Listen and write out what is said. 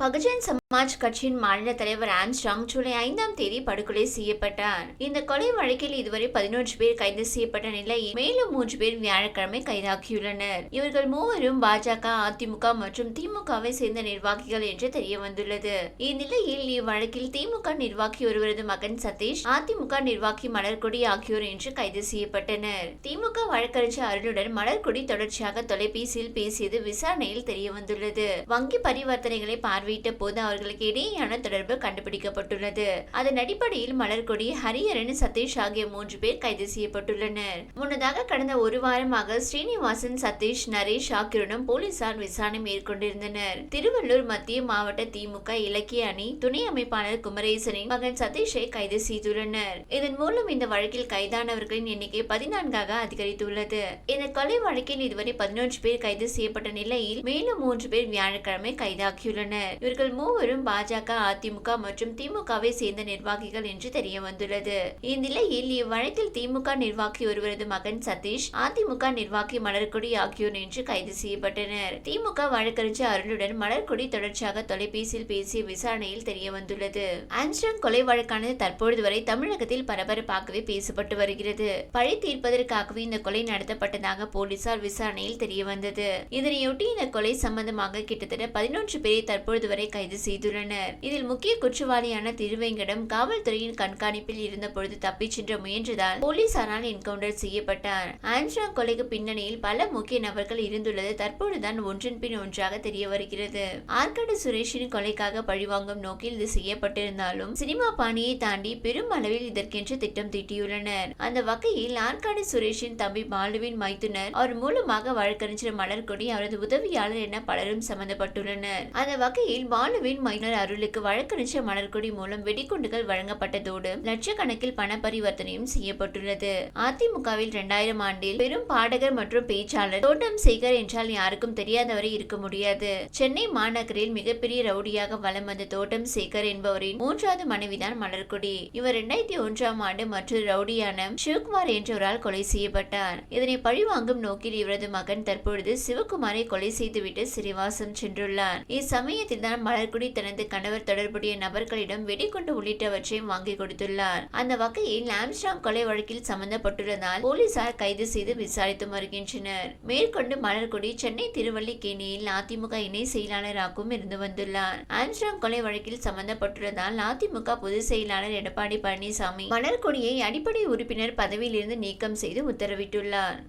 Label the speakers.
Speaker 1: 画个圈层 சமாஜ் கட்சியின் மாநில தலைவர் ஆம்ஸ்ட்ராங் ஜூலை ஐந்தாம் தேதி படுகொலை செய்யப்பட்டார். இந்த கொலை வழக்கில் இதுவரை பதினொன்று பேர் கைது செய்யப்பட்ட நிலையில் மேலும் மூன்று பேர் வியாழக்கிழமை கைதாகியுள்ளனர். இவர்கள் மூவரும் பாஜக அதிமுக மற்றும் திமுகவை சேர்ந்த நிர்வாகிகள் என்று தெரிய வந்துள்ளது இந்நிலையில் இவ்வழக்கில் திமுக நிர்வாகி ஒருவரது மகன் சதீஷ் அதிமுக நிர்வாகி மலர்கொடி ஆகியோர் இன்று கைது செய்யப்பட்டனர். திமுக வழக்கறிஞர் அருளுடன் மலர்கொடி தொடர்ச்சியாக தொலைபேசியில் பேசியது விசாரணையில் தெரிய வந்துள்ளது வங்கி பரிவர்த்தனைகளை பார்வையிட்ட போது அவர்களுக்கு இடையேயான தொடர்பு கண்டுபிடிக்கப்பட்டுள்ளது. அதன் அடிப்படையில் மலர்கொடி ஹரிஹரன் சதீஷ் ஆகிய மூன்று பேர் கைது செய்யப்பட்டுள்ளனர். முன்னதாக கடந்த ஒரு வாரமாக ஸ்ரீனிவாசன் சதீஷ் நரேஷ் ஆகியோரிடம் போலீசார் விசாரணை மேற்கொண்டிருந்தனர். திருவள்ளூர் மத்திய மாவட்ட திமுக இலக்கிய அணி துணை அமைப்பாளர் குமரேசனின் மகன் சதீஷை கைது செய்துள்ளனர். இதன் மூலம் இந்த வழக்கில் கைதானவர்களின் எண்ணிக்கை பதினான்காக அதிகரித்துள்ளது. இந்த கொலை வழக்கில் இதுவரை பதினொன்று பேர் கைது செய்யப்பட்ட நிலையில் மேலும் மூன்று பேர் வியாழக்கிழமை கைதாகியுள்ளனர். இவர்கள் மூவரும் பாஜக அதிமுக மற்றும் திமுகவை சேர்ந்த நிர்வாகிகள் என்று தெரிய வந்துள்ளது இந்நிலையில் இவ்வழக்கில் திமுக நிர்வாகி ஒருவரது மகன் சதீஷ் அதிமுக நிர்வாகி மலர்கொடி ஆகியோர் இன்று கைது செய்யப்பட்டனர். திமுக வழக்கறிஞர் அருளுடன் மலர்கொடி தொடர்ச்சியாக தொலைபேசியில் பேசிய விசாரணையில் தெரிய வந்துள்ளது ஆம்ஸ்ட்ராங் கொலை வழக்கானது தற்பொழுது வரை தமிழகத்தில் பரபரப்பாகவே பேசப்பட்டு வருகிறது. பழி தீர்ப்பதற்காகவே இந்த கொலை நடத்தப்பட்டதாக போலீசார் விசாரணையில் தெரிய வந்தது இதனையொட்டி இந்த கொலை சம்பந்தமாக கிட்டத்தட்ட பதினொன்று பேரை தற்பொழுது வரை கைது செய்து செய்துள்ளனர். இதில் முக்கிய குற்றவாளியான திருவேங்கடம் காவல்துறையின் கண்காணிப்பில் இருந்தபொழுது தப்பிச் சென்ற முயன்றதால் போலீசாரால் என்கவுண்டர் செய்யப்பட்டார். ஆம்ஸ்ட்ராங் கொலைக்கு பின்னணியில் பல முக்கிய நபர்கள் இருந்துள்ளது. தற்பொழுதுதான் ஒன்றின் பின் ஒன்றாக தெரிய வருகிறது. ஆற்காடு சுரேஷின் கொலைக்காக பழிவாங்கும் நோக்கில் இது செய்யப்பட்டிருந்தாலும் சினிமா பாணியை தாண்டி பெரும் அளவில் இதற்கென்று திட்டம் தீட்டியுள்ளனர். அந்த வகையில் ஆற்காடு சுரேஷின் தம்பி பாலுவின் மைத்துனர் அவர் மூலமாக வழக்கறிஞர் மலர்கொடி அவரது உதவியாளர் என பலரும் சம்பந்தப்பட்டுள்ளனர் அந்த வகையில் பாலுவின் மைனர் அருளுக்கு வழக்கறிஞர் மலர்கொடி மூலம் வெடிகுண்டுகள் வழங்கப்பட்டதோடு லட்சக்கணக்கில் பண பரிவர்த்தனையும் செய்யப்பட்டுள்ளது. அதிமுகவில் இரண்டாயிரம் ஆண்டில் பெரும் பாடகர் மற்றும் பேச்சாளர் தோட்டம் சேகர் என்றால் யாருக்கும் தெரியாதவரை இருக்க முடியாது. சென்னை மாநகரில் மிகப்பெரிய ரவுடியாக வலம் வந்த தோட்டம் சேகர் என்பவரின் மூன்றாவது மனைவிதான் மலர்கொடி இவர் இரண்டாயிரத்தி ஒன்றாம் ஆண்டு மற்றொரு ரவுடியான சிவகுமார் என்றவரால் கொலை செய்யப்பட்டார். இதனை பழிவாங்கும் நோக்கில் இவரது மகன் தற்பொழுது சிவகுமாரை கொலை செய்துவிட்டு சிறைவாசம் சென்றுள்ளார். இச்சமயத்தில் தான் மலர்குடி தனது கணவர் தொடர்புடைய நபர்களிடம் வெடிகுண்டு உள்ளிட்டவற்றையும் வாங்கி கொடுத்துள்ளார். அந்த வகையில் ஆம்ஸ்டாங் கொலை வழக்கில் சம்பந்தப்பட்டுள்ளதால் போலீசார் கைது செய்து விசாரித்து வருகின்றனர். மேற்கொண்டு மலர்குடி சென்னை திருவல்லிக்கேணியில் அதிமுக இணை செயலாளராகவும் இருந்து வந்துள்ளார். ஆம்ஸ்டாங் கொலை வழக்கில் சம்பந்தப்பட்டுள்ளதால் அதிமுக பொதுச் செயலாளர் எடப்பாடி பழனிசாமி மலர்கொடியை அடிப்படை உறுப்பினர் பதவியிலிருந்து நீக்கம் செய்து உத்தரவிட்டுள்ளார்.